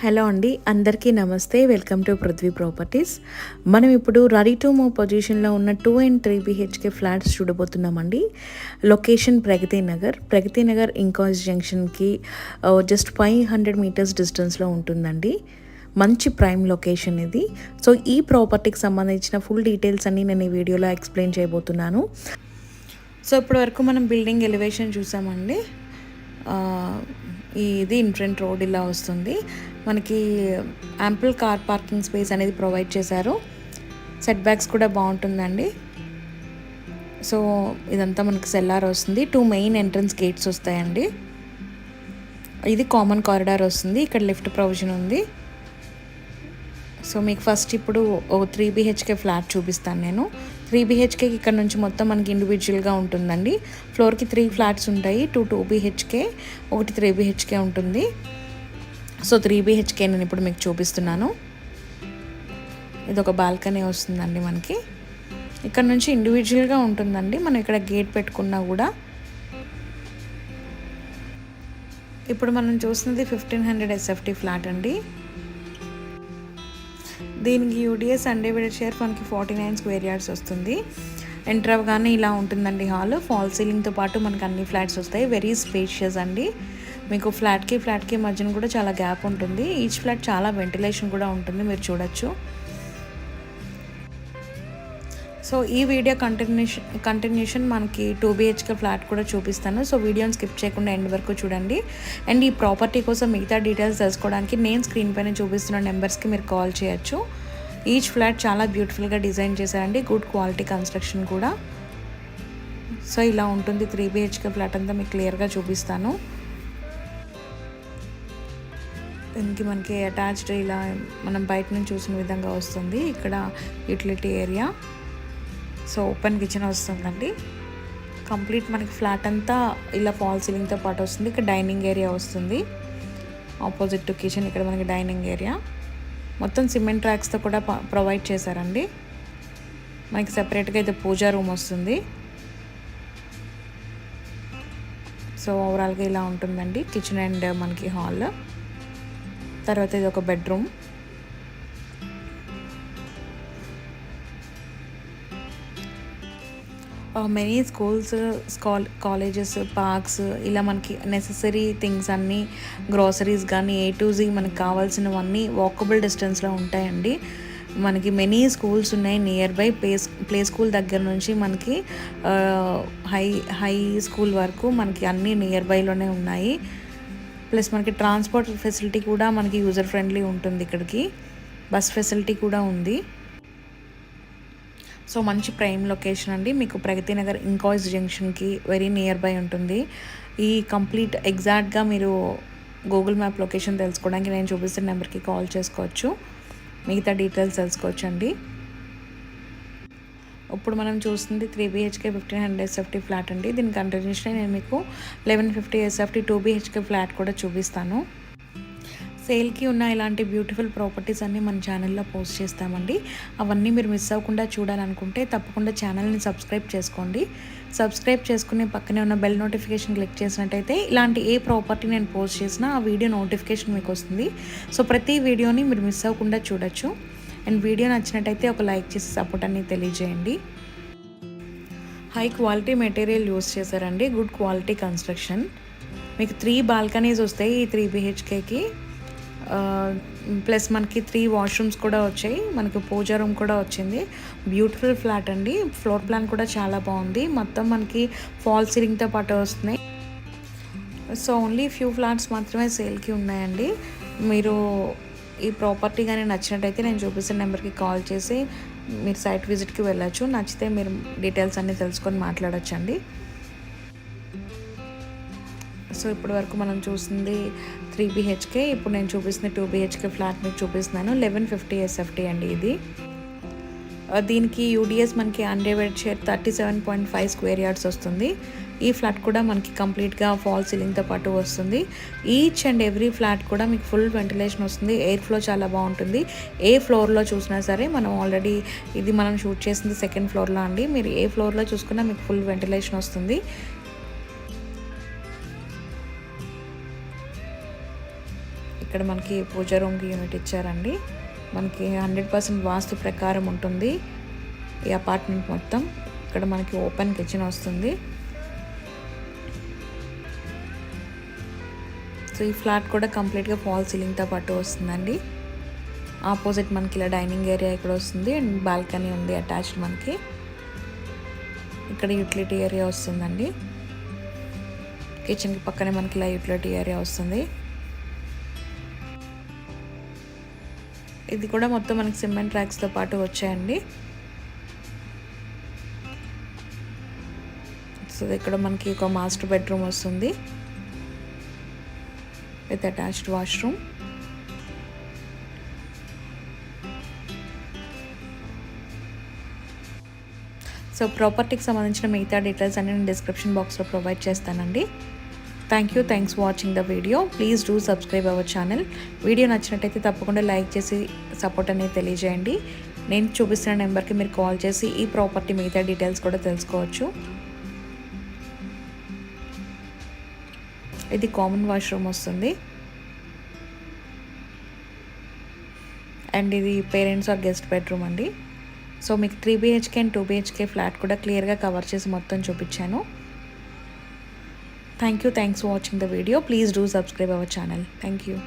Hello అండి అందరికీ నమస్తే. Welcome to Prithvi properties. మనం ఇప్పుడు రెడీ టు మూవ్ పొజిషన్లో ఉన్న two and three BHK flats చూడబోతున్నామండి. Location ప్రగతి నగర్. ప్రగతి నగర్ ఇంకాస్ జంక్షన్కి జస్ట్ ఫైవ్ హండ్రెడ్ మీటర్స్ డిస్టెన్స్లో ఉంటుందండి. మంచి ప్రైమ్ లొకేషన్ ఇది. సో ఈ ప్రాపర్టీకి సంబంధించిన ఫుల్ డీటెయిల్స్ అన్నీ నేను ఈ వీడియోలో ఎక్స్ప్లెయిన్ చేయబోతున్నాను. సో ఇప్పటివరకు మనం బిల్డింగ్ ఎలివేషన్ చూసామండి. ఇది ఇన్ఫ్రంట్ రోడ్ ఇలా వస్తుంది. మనకి యాంపుల్ కార్ పార్కింగ్ స్పేస్ అనేది ప్రొవైడ్ చేశారు. సెట్ బ్యాక్స్ కూడా బాగుంటుందండి. సో ఇదంతా మనకి సెల్లార్ వస్తుంది. టూ మెయిన్ ఎంట్రన్స్ గేట్స్ వస్తాయండి. ఇది కామన్ కారిడార్ వస్తుంది. ఇక్కడ లిఫ్ట్ ప్రొవిజన్ ఉంది. సో మీకు ఫస్ట్ ఇప్పుడు ఓ త్రీ బిహెచ్కే ఫ్లాట్ చూపిస్తాను నేను. త్రీ బిహెచ్కేకి ఇక్కడ నుంచి మొత్తం మనకి ఇండివిజువల్గా ఉంటుందండి. ఫ్లోర్కి త్రీ ఫ్లాట్స్ ఉంటాయి. టూ టూ బిహెచ్కే ఒకటి త్రీ బిహెచ్కే ఉంటుంది. సో త్రీ బిహెచ్కే నేను ఇప్పుడు మీకు చూపిస్తున్నాను. ఇది ఒక బాల్కనీ వస్తుందండి మనకి. ఇక్కడ నుంచి ఇండివిజువల్గా ఉంటుందండి. మనం ఇక్కడ గేట్ పెట్టుకున్నా కూడా. ఇప్పుడు మనం చూస్తుంది ఫిఫ్టీన్ హండ్రెడ్ ఎస్ఎఫ్టీ ఫ్లాట్ అండి. దీనికి యూడిఎస్ అన్డివైడెడ్ షేర్ మనకి ఫార్టీ నైన్ స్క్వేర్ యార్డ్స్ వస్తుంది. ఎంటర్ అవ్వగానే ఇలా ఉంటుందండి హాల్ ఫాల్ సీలింగ్తో పాటు మనకి అన్ని ఫ్లాట్స్ వస్తాయి. వెరీ స్పేషియస్ అండి. మీకు ఫ్లాట్కి ఫ్లాట్కి మధ్యన కూడా చాలా గ్యాప్ ఉంటుంది. ఈచ్ ఫ్లాట్ చాలా వెంటిలేషన్ కూడా ఉంటుంది. మీరు చూడొచ్చు. సో ఈ వీడియో కంటిన్యూషన్ కంటిన్యూషన్ మనకి టూ బిహెచ్కే ఫ్లాట్ కూడా చూపిస్తాను. సో వీడియోని స్కిప్ చేయకుండా ఎండ్ వరకు చూడండి. అండ్ ఈ ప్రాపర్టీ కోసం మిగతా డీటెయిల్స్ తెలుసుకోవడానికి నేను స్క్రీన్ పైన చూపిస్తున్న నెంబర్స్కి మీరు కాల్ చేయొచ్చు. ఈచ్ ఫ్లాట్ చాలా బ్యూటిఫుల్గా డిజైన్ చేశారండి. గుడ్ క్వాలిటీ కన్స్ట్రక్షన్ కూడా. సో ఇలా ఉంటుంది త్రీ బిహెచ్కే ఫ్లాట్ అంతా మీకు క్లియర్గా చూపిస్తాను. దీనికి మనకి అటాచ్డ్ ఇలా మనం బయట నుంచి చూసిన విధంగా వస్తుంది. ఇక్కడ utility area so open kitchen వస్తుందండి. కంప్లీట్ మనకి ఫ్లాట్ అంతా ఇలా ఫాల్ సీలింగ్తో పాటు వస్తుంది. ఇక్కడ డైనింగ్ ఏరియా వస్తుంది. ఆపోజిట్ టు కిచెన్ ఇక్కడ మనకి డైనింగ్ ఏరియా మొత్తం సిమెంట్ ట్రాక్స్తో కూడా ప్రొవైడ్ చేశారండి. మనకి సెపరేట్గా అయితే పూజా రూమ్ వస్తుంది. సో ఓవరాల్గా ఇలా ఉంటుందండి. కిచెన్ అండ్ uh, మనకి హాల్ తర్వాత ఇది ఒక బెడ్రూమ్ మెనీ స్కూల్స్ స్కాల్ కాలేజెస్ పార్క్స్ ఇలా మనకి నెససరీ థింగ్స్ అన్నీ గ్రాసరీస్ కానీ ఏ టు జీ మనకి కావాల్సినవన్నీ వాకబుల్ డిస్టెన్స్లో ఉంటాయండి. మనకి మెనీ స్కూల్స్ ఉన్నాయి. Nearby play play school దగ్గర నుంచి మనకి హై హై స్కూల్ వరకు మనకి అన్నీ నియర్ బైలోనే ఉన్నాయి. ప్లస్ మనకి ట్రాన్స్పోర్ట్ ఫెసిలిటీ కూడా మనకి యూజర్ ఫ్రెండ్లీ ఉంటుంది ఇక్కడికి. బస్ ఫెసిలిటీ కూడా ఉంది. సో మంచి ప్రైమ్ లొకేషన్ అండి. మీకు ప్రగతి నగర్ ఇంకాయిస్ జంక్షన్కి వెరీ నియర్ బై ఉంటుంది. ఈ కంప్లీట్ ఎగ్జాక్ట్గా మీరు గూగుల్ మ్యాప్ లొకేషన్ తెలుసుకోవడానికి నేను చూపిస్తున్న నెంబర్కి కాల్ చేసుకోవచ్చు. మిగతా డీటెయిల్స్ తెలుసుకోవచ్చు అండి ఇప్పుడు మనం చూస్తుంది three BHK fifteen hundred SFT flat అండి. దీని కంటిన్యూషన్ నేను మీకు eleven fifty SFT two BHK flat కూడా చూపిస్తాను. సేల్కి ఉన్న ఇలాంటి బ్యూటిఫుల్ ప్రాపర్టీస్ అన్నీ మన ఛానల్లో పోస్ట్ చేస్తామండి. అవన్నీ మీరు మిస్ అవ్వకుండా చూడాలనుకుంటే తప్పకుండా ఛానల్ని సబ్స్క్రైబ్ చేసుకోండి. సబ్స్క్రైబ్ చేసుకుని పక్కనే ఉన్న బెల్ నోటిఫికేషన్ క్లిక్ చేసినట్టయితే ఇలాంటి ఏ ప్రాపర్టీ నేను పోస్ట్ చేసినా ఆ వీడియో నోటిఫికేషన్ మీకు వస్తుంది. సో ప్రతి వీడియోని మీరు మిస్ అవ్వకుండా చూడొచ్చు. అండ్ వీడియో నచ్చినట్టయితే ఒక లైక్ చేసి సపోర్ట్ అన్ని తెలియజేయండి. హై క్వాలిటీ మెటీరియల్ యూస్ చేశారండి. Good quality construction. మీకు త్రీ బాల్కనీస్ వస్తాయి ఈ త్రీ బిహెచ్కేకి. ప్లస్ మనకి త్రీ వాష్రూమ్స్ కూడా వచ్చాయి. మనకి పూజా రూమ్ కూడా వచ్చింది. బ్యూటిఫుల్ ఫ్లాట్ అండి. ఫ్లోర్ ప్లాన్ కూడా చాలా బాగుంది. మొత్తం మనకి ఫాల్ సీలింగ్తో పాటు వస్తున్నాయి. సో ఓన్లీ ఫ్యూ ఫ్లాట్స్ మాత్రమే సేల్కి ఉన్నాయండి. మీరు ఈ ప్రాపర్టీ కానీ నచ్చినట్టయితే నేను చూపిస్తున్న నెంబర్కి కాల్ చేసి మీరు సైట్ విజిట్కి వెళ్ళచ్చు. నచ్చితే మీరు డీటెయిల్స్ అన్నీ తెలుసుకొని మాట్లాడచ్చండి. సో ఇప్పటి వరకు మనం చూసింది త్రీ బిహెచ్కే. ఇప్పుడు నేను చూపిస్తున్న టూ బిహెచ్కే ఫ్లాట్ మీకు చూపిస్తున్నాను. లెవెన్ ఫిఫ్టీ ఎస్ఎఫ్టీ అండి ఇది. దీనికి యూడిఎస్ మనకి undivided share thirty seven point five square yards వస్తుంది. ఈ ఫ్లాట్ కూడా మనకి కంప్లీట్గా ఫాల్ సీలింగ్తో పాటు వస్తుంది. ఈచ్ అండ్ ఎవ్రీ ఫ్లాట్ కూడా మీకు ఫుల్ వెంటిలేషన్ వస్తుంది. ఎయిర్ ఫ్లో చాలా బాగుంటుంది. ఏ ఫ్లోర్లో చూసినా సరే మనం ఆల్రెడీ ఇది మనం షూట్ చేసింది సెకండ్ ఫ్లోర్లో అండి. మీరు ఏ ఫ్లోర్లో చూసుకున్నా మీకు ఫుల్ వెంటిలేషన్ వస్తుంది. ఇక్కడ మనకి పూజ రూమ్కి యూనిట్ ఇచ్చారండి. మనకి హండ్రెడ్ పర్సెంట్ వాస్తు ప్రకారం ఉంటుంది ఈ అపార్ట్మెంట్ మొత్తం. ఇక్కడ మనకి ఓపెన్ కిచెన్ వస్తుంది. సో ఈ ఫ్లాట్ కూడా కంప్లీట్గా ఫాల్ సీలింగ్తో పాటు వస్తుందండి. ఆపోజిట్ మనకి ఇలా డైనింగ్ ఏరియా ఇక్కడ వస్తుంది అండ్ బాల్కనీ ఉంది అటాచ్డ్ మనకి. ఇక్కడ యూటిలిటీ ఏరియా వస్తుందండి. కిచెన్కి పక్కనే మనకి ఇలా యూటిలిటీ ఏరియా వస్తుంది. ఇది కూడా మొత్తం మనకి సిమెంట్ ర్యాక్స్తో పాటు వచ్చాయండి. సో ఇక్కడ మనకి ఒక మాస్టర్ బెడ్రూమ్ వస్తుంది. విత్ అటాచ్డ్ వాష్రూమ్ సో ప్రాపర్టీకి సంబంధించిన మిగతా డీటెయిల్స్ అన్ని నేను డిస్క్రిప్షన్ బాక్స్లో ప్రొవైడ్ చేస్తానండి. Thank you thanks watching the video please do subscribe our channel video నచ్చినట్టయితే తప్పకుండా లైక్ చేసి సపోర్ట్ అనేది తెలియజేయండి. నేను చూపిస్తున్న నెంబర్కి మీరు కాల్ చేసి ఈ ప్రాపర్టీ మిగతా డీటెయిల్స్ కూడా తెలుసుకోవచ్చు. ఇది కామన్ వాష్రూమ్ వస్తుంది. అండ్ ఇది పేరెంట్స్ ఆర్ గెస్ట్ బెడ్రూమ్ అండి. సో మీకు three BHK and two BHK flat కూడా క్లియర్గా కవర్ చేసి మొత్తం చూపించాను. Thank you. Thanks for watching the video. Please do subscribe our channel. Thank you.